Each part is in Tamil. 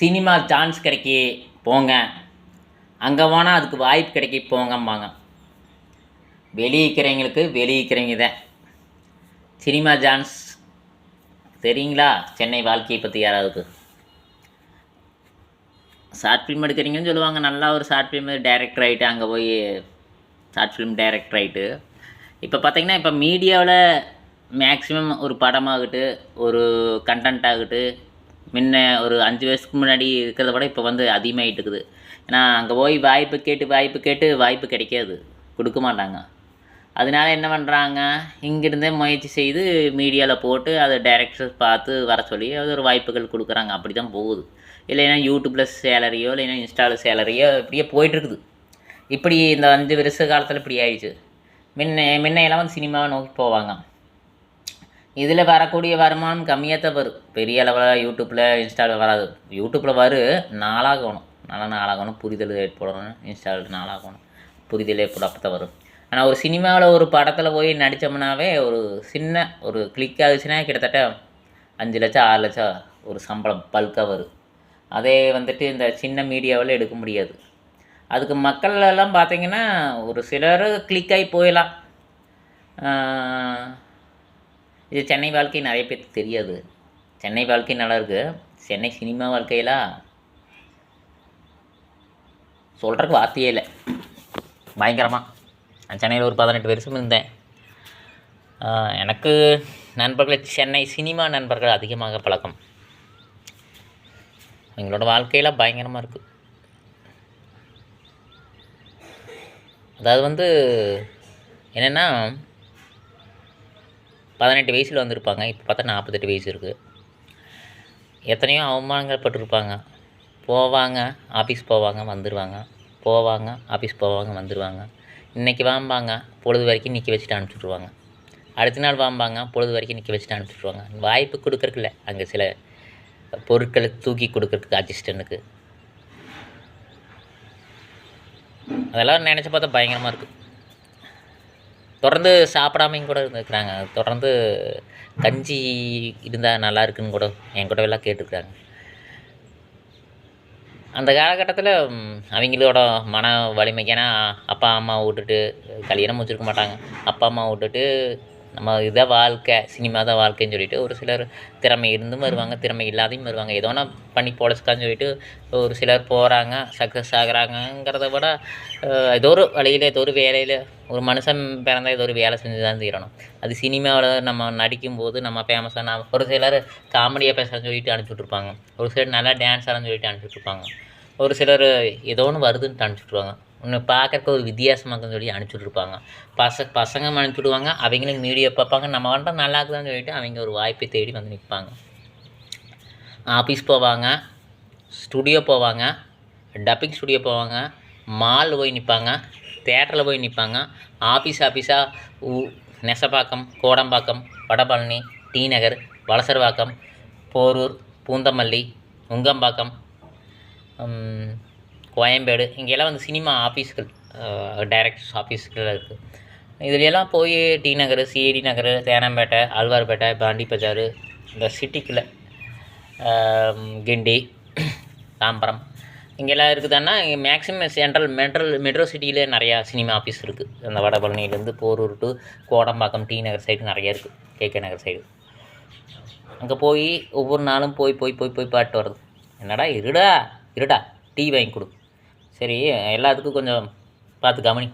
சினிமா சான்ஸ் கிடைக்கி போங்க. அங்கே போனால் அதுக்கு வாய்ப்பு கிடைக்கி போங்கம்பாங்க. வெளியே இருக்கிறவங்களுக்கு வெளியே தான். சினிமா சான்ஸ் தெரியுங்களா? சென்னை வாழ்க்கையை பற்றி யாராவது ஷார்ட் ஃபிலிம் எடுக்கிறீங்கன்னு சொல்லுவாங்க. நல்லா ஒரு ஷார்ட் ஃபிலிம் டைரக்டர் ஆகிட்டு அங்கே போய் ஷார்ட் ஃபிலிம் டைரக்டர் ஆகிட்டு இப்போ பார்த்திங்கன்னா இப்போ மீடியாவில் மேக்ஸிமம் ஒரு படமாகட்டு ஒரு கண்டென்ட் ஆகட்டு முன்ன ஒரு அஞ்சு வயசுக்கு முன்னாடி இருக்கிறத விட இப்போ வந்து அதிகமாகிட்டு இருக்குது ஏன்னா அங்கே போய் வாய்ப்பு கேட்டு வாய்ப்பு கேட்டு வாய்ப்பு கிடைக்காது. கொடுக்க மாட்டாங்க. அதனால என்ன பண்ணுறாங்க இங்கிருந்தே முயற்சி செய்து மீடியாவில் போட்டு அதை டைரக்டர் பார்த்து வர சொல்லி அது ஒரு வாய்ப்புகள் கொடுக்குறாங்க. அப்படி தான் போகுது. இல்லைன்னா யூடியூப்பில் சேலரியோ இல்லைன்னா இன்ஸ்டாவில் சேலரியோ இப்படியே போயிட்டுருக்குது. இப்படி இந்த அஞ்சு வருஷ காலத்தில் இப்படி ஆயிடுச்சு. முன்ன முன்னையெல்லாம் வந்து சினிமாவை நோக்கி போவாங்க. இதில் வரக்கூடிய வருமானம் கம்மியாக தான் வரும். பெரிய அளவில் யூடியூப்பில் இன்ஸ்டாவில் வராது. யூடியூப்பில் வரும் நாளாகணும் நல்லா நாளாகணும் புரிதல் ஏற்படணும் இன்ஸ்டாவில் நாளாகணும் புரிதல் ஏற்படும் அப்போ தான் வரும். ஆனால் ஒரு சினிமாவில் ஒரு படத்தில் போய் நடித்தோம்னாவே ஒரு சின்ன ஒரு கிளிக் ஆகுச்சுன்னா கிட்டத்தட்ட அஞ்சு லட்சம் ஆறு லட்சம் ஒரு சம்பளம் பல்காக வரும். அதே வந்துட்டு இந்த சின்ன மீடியாவில் எடுக்க முடியாது. அதுக்கு மக்கள் எல்லாம் பார்த்திங்கன்னா ஒரு சிலர் கிளிக் ஆகி போயிடலாம் இது சென்னை வாழ்க்கை நிறைய பேருக்கு தெரியாது. சென்னை வாழ்க்கை நல்லா இருக்குது சென்னை சினிமா வாழ்க்கையெல்லாம் சொல்கிறதுக்கு வார்த்தையே இல்லை. பயங்கரமாக நான் சென்னையில் ஒரு பதினெட்டு வருஷம் இருந்தேன். எனக்கு நண்பர்கள் சென்னை சினிமா நண்பர்கள் அதிகமாக பழக்கம். எங்களோட வாழ்க்கையில் பயங்கரமாக இருக்குது அதாவது வந்து என்னென்னா பதினெட்டு வயசில் வந்திருப்பாங்க. இப்போ பார்த்தா நாற்பத்தெட்டு வயசு இருக்குது எத்தனையோ அவமானங்கள் பட்டிருப்பாங்க. போவாங்க ஆஃபீஸ் போவாங்க வந்துடுவாங்க போவாங்க ஆஃபீஸ் போவாங்க வந்துடுவாங்க இன்றைக்கி வாம்பாங்க பொழுது வரைக்கும் நிற்க வச்சுட்டு அனுப்பிச்சுட்ருவாங்க அடுத்த நாள் வாம்பாங்க பொழுது வரைக்கும் நிற்க வச்சுட்டு அனுப்பிச்சுட்ருவாங்க வாய்ப்பு கொடுக்கறதில்ல அங்கே சில பொருட்களை தூக்கி கொடுக்குறதுக்கு அசிஸ்டண்ட்டுக்கு அதெல்லாம் நினச்சி பார்த்தா பயங்கரமாக இருக்குது தொடர்ந்து சாப்பிடாமையும் கூட இருந்துருக்குறாங்க. தொடர்ந்து கஞ்சி இருந்தால் நல்லா இருக்குன்னு கூட என் கூட எல்லாம் கேட்டுருக்குறாங்க. அந்த காலகட்டத்தில் அவங்களோட மன வலிமைக்கு ஏன்னா அப்பா அம்மா விட்டுட்டு கல்யாணம் முடிச்சிருக்க மாட்டாங்க. அப்பா அம்மா விட்டுட்டு நம்ம இதான் வாழ்க்கை சினிமா தான் வாழ்க்கைன்னு சொல்லிட்டு ஒரு சிலர் திறமை இருந்தும் வருவாங்க திறமை இல்லாதையும் வருவாங்க. ஏதோ ஒன்று பண்ணி பொழைச்சிக்கான்னு சொல்லிட்டு ஒரு சிலர் போகிறாங்க சக்ஸஸ் ஆகுறாங்கங்கிறத விட ஏதோ ஒரு வழியில் ஏதோ ஒரு வேலையில் ஒரு மனுஷன் பிறந்தா ஏதோ ஒரு வேலை செஞ்சு தான் தீரணும். அது சினிமாவில் நம்ம நடிக்கும்போது நம்ம ஃபேமஸாக ஒரு சிலர் காமெடியாக பேசுகிறேன்னு சொல்லிட்டு அனுப்பிச்சுட்ருப்பாங்க ஒரு சிலர் நல்லா டான்ஸ் ஆடுன்னு சொல்லிட்டு அனுப்பிச்சுட்ருப்பாங்க ஒரு சிலர் ஏதோ ஒன்று வருதுன்ட்டு அனுப்பிச்சுட்ருவாங்க ஒன்று பார்க்கறக்கு ஒரு வித்தியாசமாக சொல்லி அனுப்பிச்சுட்ருப்பாங்க பச பசங்க அனுப்பிச்சுடுவாங்க. அவங்களும் மீடியா பார்ப்பாங்க. நம்ம வந்துட்டு நல்லா இருக்குதான்னு சொல்லிட்டு அவங்க ஒரு வாய்ப்பை தேடி வந்து நிற்பாங்க. ஆஃபீஸ் போவாங்க. ஸ்டுடியோ போவாங்க. டப்பிங் ஸ்டுடியோ போவாங்க. மால் போய் நிற்பாங்க. தேட்டரில் போய் நிற்பாங்க. ஆஃபீஸ் ஆஃபீஸாக ஊ நெசப்பாக்கம் கோடம்பாக்கம் வடபழனி டி நகர் வளசர்வாக்கம் போரூர் பூந்தமல்லி உங்கம்பாக்கம் கோயம்பேடு இங்கெல்லாம் வந்து சினிமா ஆஃபீஸ்கள் டைரக்டர்ஸ் ஆஃபீஸ்கள் இருக்குது இதுலையெல்லாம் போய் டி நகர் சிஏடி நகர் தேனாம்பேட்டை ஆழ்வார்பேட்டை பாண்டி பஜார் இந்த சிட்டிக்குள்ளே கிண்டி தாம்பரம் இங்கெல்லாம் இருக்குதுன்னா இங்கே மேக்ஸிமம் சென்ட்ரல் மெட்ரல் மெட்ரோ சிட்டியில் நிறையா சினிமா ஆஃபீஸ் இருக்குது அந்த வடபழனிலேருந்து Porur to Kodambakkam T Nagar side நிறைய இருக்குது கேகே நகர் சைடு அங்கே போய் ஒவ்வொரு நாளும் போய் போய் போய் போய் பாட்டு வருது என்னடா இருடா இருடா டீ வாங்கி கொடு. சரி எல்லாத்துக்கும் கொஞ்சம் பார்த்து கவனி.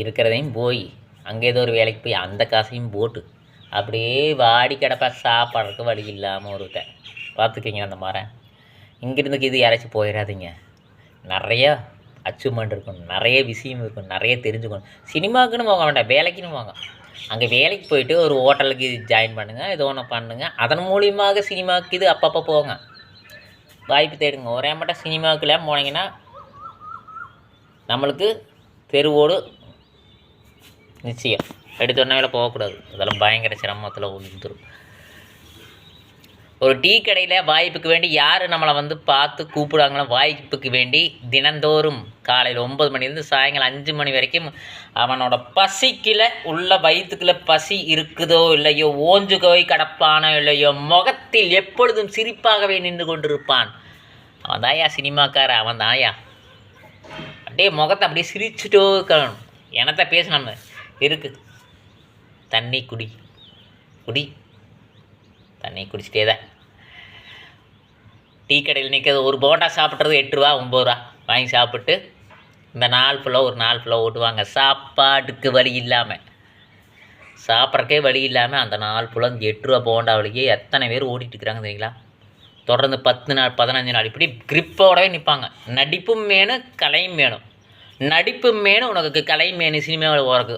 இருக்கிறதையும் போய் அங்கே ஏதோ ஒரு வேலைக்கு போய் அந்த காசையும் போட்டு அப்படியே வாடி கிடப்பா சாப்பாடுறதுக்கு வழி இல்லாமல் ஒருத்தன். பார்த்துக்கிங்க அந்த மாதிரி இங்கிருந்து இது யாராச்சும் போயிடாதீங்க. நிறைய அச்சீவ்மெண்ட் இருக்கும் நிறைய விஷயம் இருக்கும் நிறைய தெரிஞ்சுக்கணும். சினிமாவுக்குன்னு போக வேண்டாம் வேலைக்குன்னு வாங்க அங்கே வேலைக்கு போயிட்டு ஒரு ஹோட்டலுக்கு ஜாயின் பண்ணுங்கள் ஏதோ ஒன்று பண்ணுங்கள் அதன் மூலியமாக சினிமாவுக்கு இது அப்பப்போ போங்க. வாய்ப்பு தேடுங்க. ஒரே மட்டும் சினிமாவுக்குலாம் போனீங்கன்னா நம்மளுக்கு தெருவோடு நிச்சயம். எடுத்த உடனே போகக்கூடாது. அதெல்லாம் பயங்கர சிரமத்தில் விழுந்துரும் ஒரு டீ கடையில் வாய்ப்புக்கு வேண்டி யார் நம்மளை வந்து பார்த்து கூப்பிடுவாங்களோ வாய்ப்புக்கு வேண்டி தினந்தோறும் காலையில் ஒம்பது மணிலேருந்து சாயங்காலம் அஞ்சு மணி வரைக்கும் அவனோட பசிக்கில் உள்ள வயிற்றுக்குள்ள பசி இருக்குதோ இல்லையோ ஓஞ்சு போய் கடப்பானோ இல்லையோ முகத்தில் எப்பொழுதும் சிரிப்பாகவே நின்று கொண்டிருப்பான். அவன் தாயா சினிமாக்கார அவன் தாயா அப்படியே முகத்தை அப்படியே சிரிச்சுட்டோ இருக்கணும். எனத்த பேசணும் நம்ம? இருக்கு. தண்ணி குடி. குடி. தண்ணி குடிச்சிட்டே தான். டீ கடையில் நிற்கிறது ஒரு போண்டா சாப்பிட்றது எட்டு ரூபா ஒம்பது ரூபா வாங்கி சாப்பிட்டு இந்த நாள் ஃபுல்லாக ஒரு நாள் ஃபுல்லாக ஓட்டுவாங்க. சாப்பாட்டுக்கு வழி இல்லாமல் சாப்பிட்றக்கே வழி இல்லாமல் அந்த நாள் ஃபுல்லாக இந்த எட்டு ரூபா போண்டா வழியே எத்தனை பேர் ஓடிட்டுருக்குறாங்க தெரியுங்களா? தொடர்ந்து பத்து நாள் பதினஞ்சு நாள் இப்படி கிரிப்போடவே நிற்பாங்க. நடிப்பும் வேணும் கலையும் வேணும். நடிப்பும் வேணும் உனக்கு கலையும் வேணும் சினிமாவில் போகிறக்கு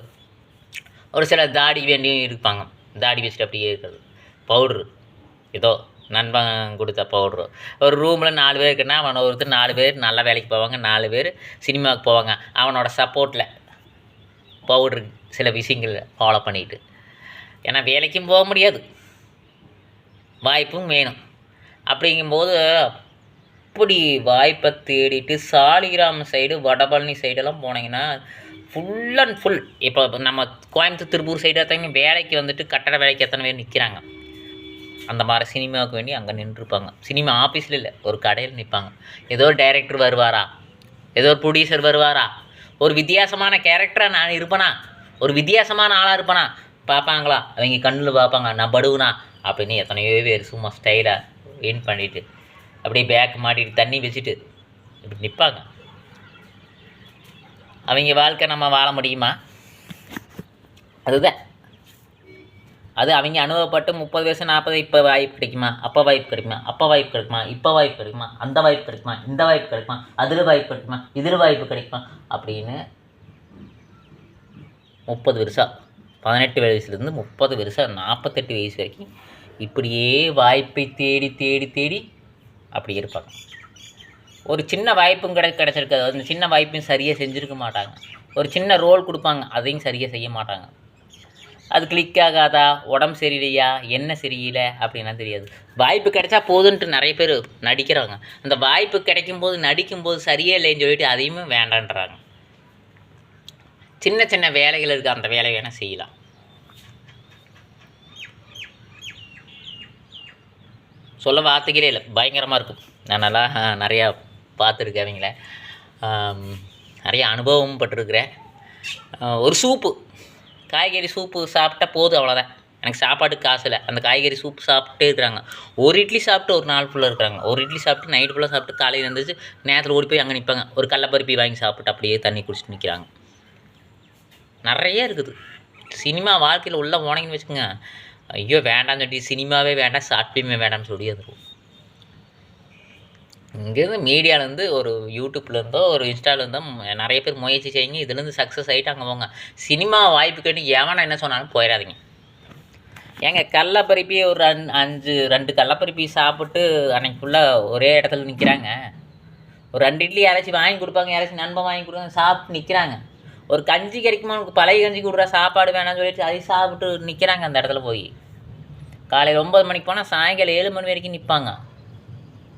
ஒரு சில தாடி வேண்டியும் இருப்பாங்க. தாடி வச்சுட்டு அப்படியே இருக்கிறது. பவுட்ரு. ஏதோ நண்பன் கொடுத்த பவுட்ரு ஒரு ரூமில் நாலு பேர் இருக்குன்னா அவனை ஒருத்தர் நாலு பேர் நல்ல வேலைக்கு போவாங்க நாலு பேர் சினிமாவுக்கு போவாங்க. அவனோட சப்போர்ட்டில் பவுட்ரு சில விஷயங்கள் ஃபாலோ பண்ணிட்டு. ஏன்னா வேலைக்கும் போக முடியாது. வாய்ப்பும் வேணும். அப்படிங்கும்போது அப்படி வாய்ப்பை தேடிட்டு சாலிகிராம் சைடு வடபழனி சைடெல்லாம் போனீங்கன்னா ஃபுல் அண்ட் ஃபுல் இப்போ நம்ம கோயம்புத்தூர் திருப்பூர் சைடு எடுத்தாங்க வேலைக்கு வந்துட்டு கட்டட வேலைக்கு எத்தனை பேர் நிற்கிறாங்க அந்த மாதிரி சினிமாவுக்கு வேண்டி அங்கே நின்றுருப்பாங்க சினிமா ஆஃபீஸில் இல்லை ஒரு கடையில் நிற்பாங்க ஏதோ ஒரு டைரக்டர் வருவாரா? ஏதோ ஒரு ப்ரொடியூசர் வருவாரா? ஒரு வித்தியாசமான கேரக்டராக நான் இருப்பேனா? ஒரு வித்தியாசமான ஆளாக இருப்பேனா? பார்ப்பாங்களா? அவங்க கண்ணில் பார்ப்பாங்க நான் படுவனா அப்படின்னு எத்தனையோ பேர் சும்மா ஸ்டைலாக வின் பண்ணிவிட்டு அப்படியே பேக் மாட்டிட்டு தண்ணி வச்சுட்டு இப்படி நிற்பாங்க அவங்க வாழ்க்கை நம்ம வாழ முடியுமா? அதுதான். அது அவங்க அனுபவப்பட்டு முப்பது வயசு நாற்பது இப்போ வாய்ப்பு கிடைக்குமா? அப்போ வாய்ப்பு கிடைக்குமா? அப்போ வாய்ப்பு கிடைக்குமா? இப்போ வாய்ப்பு கிடைக்குமா? அந்த வாய்ப்பு கிடைக்குமா? இந்த வாய்ப்பு கிடைக்குமா? அதில் வாய்ப்பு கிடைக்குமா? இதில் வாய்ப்பு கிடைக்குமா? அப்படின்னு முப்பது வருஷம் பதினெட்டு வயசுலேருந்து முப்பது வருஷம் நாற்பத்தெட்டு வயசு வரைக்கும் இப்படியே வாய்ப்பை தேடி தேடி தேடி அப்படி இருப்பாங்க. ஒரு சின்ன வாய்ப்பும் கிடை கிடச்சிருக்காது. அந்த சின்ன வாய்ப்பையும் சரியாக செஞ்சுருக்க மாட்டாங்க. ஒரு சின்ன ரோல் கொடுப்பாங்க. அதையும் சரியாக செய்ய மாட்டாங்க. அது கிளிக் ஆகாதா? உடம்பு சரியில்லையா? என்ன சரியில்லை? அப்படின்லாம் தெரியாது. வாய்ப்பு கிடைச்சா போதுன்ட்டு நிறைய பேர் நடிக்கிறாங்க. அந்த வாய்ப்பு கிடைக்கும் போது நடிக்கும்போது சரியே இல்லைன்னு சொல்லிட்டு அதையுமே வேண்டான்றாங்க. சின்ன சின்ன வேலைகள் இருக்குது அந்த வேலையை வேணால் செய்யலாம். சொல்ல வார்த்தைகளே இல்லை. பயங்கரமாக இருக்கும். நான் நல்லா நிறையா பார்த்துருக்கேன் அவங்கள. நிறைய அனுபவமும் பட்டிருக்கிறேன். ஒரு சூப்பு. காய்கறி சூப்பு சாப்பிட்டா போதும் அவ்வளோதான் எனக்கு சாப்பாட்டுக்கு காசு இல்லை. அந்த காய்கறி சூப் சாப்பிட்டே இருக்கிறாங்க. ஒரு இட்லி சாப்பிட்டு ஒரு நாள் ஃபுல்லாக இருக்கிறாங்க. ஒரு இட்லி சாப்பிட்டு நைட் ஃபுல்லாக சாப்பிட்டு காலையில் இருந்துச்சு நேரத்தில் ஓடி போய் அங்கே நிற்பாங்க ஒரு கடலப்பருப்பி வாங்கி சாப்பிட்டு அப்படியே தண்ணி குடிச்சிட்டு நிற்கிறாங்க நிறைய இருக்குது. சினிமா வாழ்க்கையில் உள்ளே போனீங்கன்னு வச்சுக்கோங்க. ஐயோ வேண்டாம்னு சொல்லி சினிமாவே வேண்டாம் ஷார்ட் ஃபிலிமே வேண்டாம்னு சொல்லி அது இங்கேருந்து மீடியாவிலேருந்து ஒரு யூடியூப்லேருந்தோ ஒரு இன்ஸ்டாலேருந்தோ நிறைய பேர் முயற்சி செய்யுங்க. இதுலேருந்து சக்ஸஸ் ஆகிட்டு அங்கே போங்க. சினிமா வாய்ப்பு கேட்டு எவனா என்ன சொன்னாலும் போயிடாதீங்க. ஏங்க கடலப்பருப்பி ஒரு அஞ் அஞ்சு ரெண்டு கடலப்பருப்பி சாப்பிட்டு அன்னைக்கு ஃபுல்லாக ஒரே இடத்துல நிற்கிறாங்க ஒரு ரெண்டு இட்லி யாராச்சும் வாங்கி கொடுப்பாங்க யாராச்சும் நண்பன் வாங்கி கொடுப்பாங்க சாப்பிட்டு நிற்கிறாங்க ஒரு கஞ்சி கிடைக்குமா உனக்கு பழைய கஞ்சி கொடுறா சாப்பாடு வேணாம்னு சொல்லிட்டு அதையும் சாப்பிட்டு நிற்கிறாங்க அந்த இடத்துல போய். காலையில் ஒம்பது மணிக்கு போனால் சாயங்காலம் ஏழு மணி வரைக்கும் நிற்பாங்க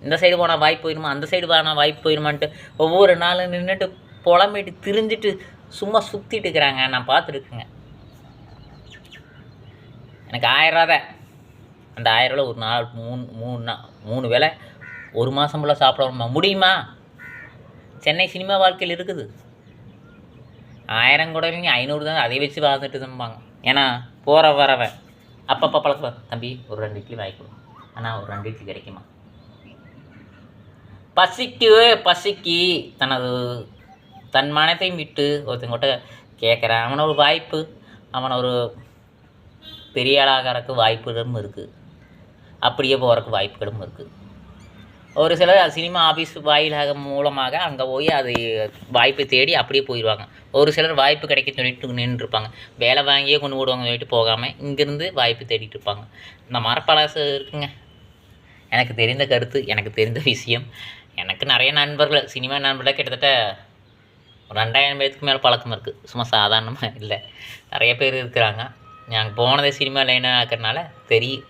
இந்த சைடு போனால் வாய்ப்பு போயிடுமா அந்த சைடு போனால் வாய்ப்பு போயிடுமான்ட்டு ஒவ்வொரு நாளும் நின்றுட்டு புலம்பிட்டு திரிஞ்சிட்டு சும்மா சுற்றிட்டு இருக்கிறாங்க. நான் பார்த்துருக்குங்க. எனக்கு ஆயிரம் தான் அந்த ஆயிரம் ஒரு நாள் மூணு மூணு நாள் மூணு வேளை ஒரு மாதம் ஃபுல்லாக சாப்பிடணுமா? முடியுமா? சென்னை சினிமா வாழ்க்கையில் இருக்குது. ஆயிரம் கூட இல்லைங்க ஐநூறு தான் அதை வச்சு வாழ்ந்துட்டு தம்பாங்க ஏன்னா போகிற வரவன் அப்பப்போ பழக்கம் தம்பி ஒரு ரெண்டு இட்லி வாங்கிக்கணும் ஆனால் ஒரு ரெண்டு இட்லி கிடைக்குமா? பசிக்கு பசிக்கு. தனது தன் மனத்தையும் விட்டு ஒருத்தங்கிட்ட கேட்குறான். அவனை ஒரு வாய்ப்பு. அவனை ஒரு பெரிய ஆளாகிறக்கு வாய்ப்புகளும் இருக்குது அப்படியே போகிறக்கு வாய்ப்புகளும் இருக்குது ஒரு சிலர் சினிமா ஆஃபீஸ் வாயிலாக மூலமாக அங்கே போய் அது வாய்ப்பை தேடி அப்படியே போயிடுவாங்க ஒரு சிலர் வாய்ப்பு கிடைக்க சொல்லிட்டு நின்றுருப்பாங்க. வேலை வாங்கியே கொண்டு விடுவாங்க சொல்லிட்டு போகாமல் இங்கேருந்து வாய்ப்பு தேடிட்டு இருப்பாங்க. இந்த மரப்பலாசு இருக்குங்க. எனக்கு தெரிந்த கருத்து எனக்கு தெரிந்த விஷயம். எனக்கு நிறைய நண்பர்கள் சினிமா நண்பர்களே கிட்டத்தட்ட ஒரு ரெண்டாயிரம் பேருக்கு மேலே பழக்கம் இருக்குது சும்மா சாதாரணமாக இல்லை. நிறைய பேர் இருக்கிறாங்க. நாங்கள் போனதே சினிமா லைனாக இருக்கிறனால தெரியும்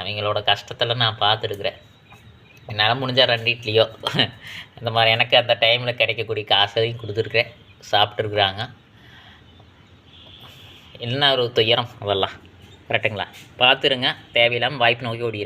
அவங்களோட கஷ்டத்தில் நான் பார்த்துருக்குறேன். என்னால் முடிஞ்சால் ரெண்டு இட்லியோ இந்த மாதிரி எனக்கு அந்த டைமில் கிடைக்கக்கூடிய காசையும் கொடுத்துருக்குறேன். சாப்பிட்ருக்குறாங்க என்ன ஒரு துயரம் அதெல்லாம். கரெக்டுங்களா பார்த்துருங்க. தேவையில்லாமல் வாய்ப்பு நோக்கி ஓடி